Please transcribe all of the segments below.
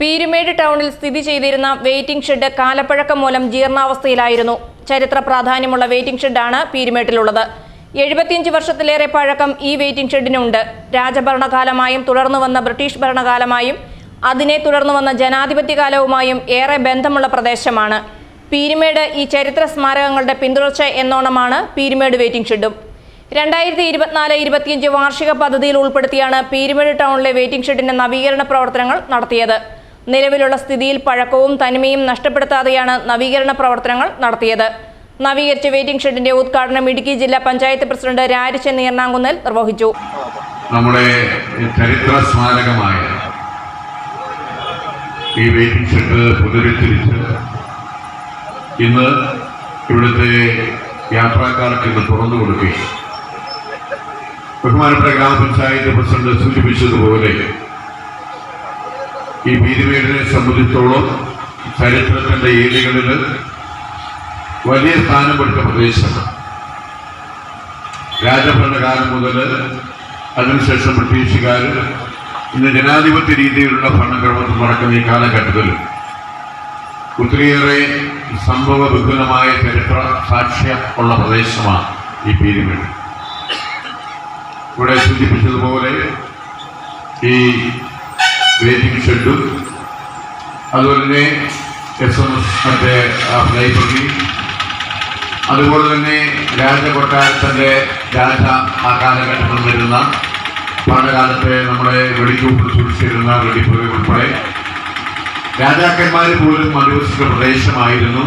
പീരുമേട് ടൗണിൽ സ്ഥിതി ചെയ്തിരുന്ന വെയിറ്റിംഗ് ഷെഡ് കാലപ്പഴക്കം മൂലം ജീർണാവസ്ഥയിലായിരുന്നു. ചരിത്ര പ്രാധാന്യമുള്ള വെയിറ്റിംഗ് ഷെഡാണ് പീരുമേട്ടിലുള്ളത്. എഴുപത്തിയഞ്ച് വർഷത്തിലേറെ പഴക്കം ഈ വെയിറ്റിംഗ് ഷെഡിനുണ്ട്. രാജഭരണകാലമായും തുടർന്നു വന്ന ബ്രിട്ടീഷ് ഭരണകാലമായും അതിനെ തുടർന്നു വന്ന ജനാധിപത്യകാലവുമായും ഏറെ ബന്ധമുള്ള പ്രദേശമാണ്. പീരുമേട് ഈ ചരിത്ര സ്മാരകങ്ങളുടെ പിന്തുടർച്ച എന്നോണമാണ് പീരുമേട് വെയിറ്റിംഗ് ഷെഡും. രണ്ടായിരത്തി ഇരുപത്തിനാല് ഇരുപത്തിയഞ്ച് വാർഷിക പദ്ധതിയിൽ ഉൾപ്പെടുത്തിയാണ് പീരുമേട് ടൗണിലെ വെയിറ്റിംഗ് ഷെഡിന്റെ നവീകരണ പ്രവർത്തനങ്ങൾ നടത്തിയത്. നിലവിലുള്ള സ്ഥിതിയിൽ പഴക്കവും തനിമയും നഷ്ടപ്പെടുത്താതെയാണ് നവീകരണ പ്രവർത്തനങ്ങൾ നടത്തിയത്. നവീകരിച്ച വെയിറ്റിംഗ് ഷെഡിന്റെ ഉദ്ഘാടനം ഇടുക്കി ജില്ലാ പഞ്ചായത്ത് പ്രസിഡന്റ് രാരിച്ചൻ നീർണാങ്കുന്നൽ നിർവഹിച്ചു. നമ്മുടെ ചരിത്ര സ്മാരകമായ ഈ വെയിറ്റിംഗ് ഷെഡ് പുനരുദ്ധരിച്ച് ഇന്ന് ഇവിടുത്തെ യാത്രക്കാർക്ക് ഇന്ന് തുറന്നു കൊടുക്കുകയും ബഹുമാനപ്പെട്ട ഗ്രാമപഞ്ചായത്ത് പ്രസിഡന്റ് സൂചിപ്പിച്ചതുപോലെ ഈ പീരുമേടിനെ സംബന്ധിച്ചോളം ചരിത്രത്തിന്റെ ഏരിയകളിൽ വലിയ സ്ഥാനം കൊടുത്ത പ്രദേശമാണ്. രാജഭരണകാലം മുതൽ അതിനുശേഷം ബ്രിട്ടീഷുകാർ ഇന്ന് ജനാധിപത്യ രീതിയിലുള്ള ഭരണക്രമത്തിൽ നടക്കുന്ന ഈ കാലഘട്ടത്തിൽ ഒത്തിരിയേറെ സംഭവ വിപുലമായ ചരിത്ര സാക്ഷ്യം ഉള്ള പ്രദേശമാണ് ഈ പീരുമേട് ഇവിടെ സൂചിപ്പിച്ചതുപോലെ ഈ വെയിറ്റിംഗ് ഷെഡും അതുപോലെ തന്നെ എസ് എം എസ് മറ്റേ ലൈബ്രറി അതുപോലെ തന്നെ രാജകൊട്ടാരത്തിന്റെ രാജ ആ കാലഘട്ടത്തിൽ വരുന്ന പഴയകാലത്തെ നമ്മുടെ വെടിക്കൂപ്പിൽ സൂക്ഷിച്ചിരുന്ന വെടിപ്പുകൾ ഉൾപ്പെടെ രാജാക്കന്മാർ പോലും അനുവദിച്ച പ്രദേശമായിരുന്നു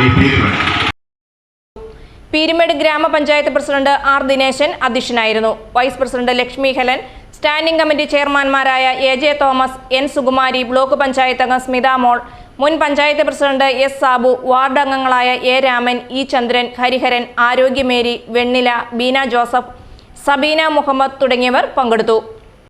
ഈ പീരുമേട്. പീരുമേട് ഗ്രാമപഞ്ചായത്ത് പ്രസിഡന്റ് ആർ ദിനേശൻ അധ്യക്ഷനായിരുന്നു. Vice president Lakshmi Helen standing committee ചെയർമാൻമാരായ A J Thomas N Sukumari block panchayat അംഗം സ്മിത മോൾ മുൻ panchayat president S Sabu ward അംഗങ്ങളായ A Raman E Chandran Hariharan Arogyamary Vennila Beena Joseph Sabeena Muhammad തുടങ്ങിയവർ പങ്കെടുത്തു.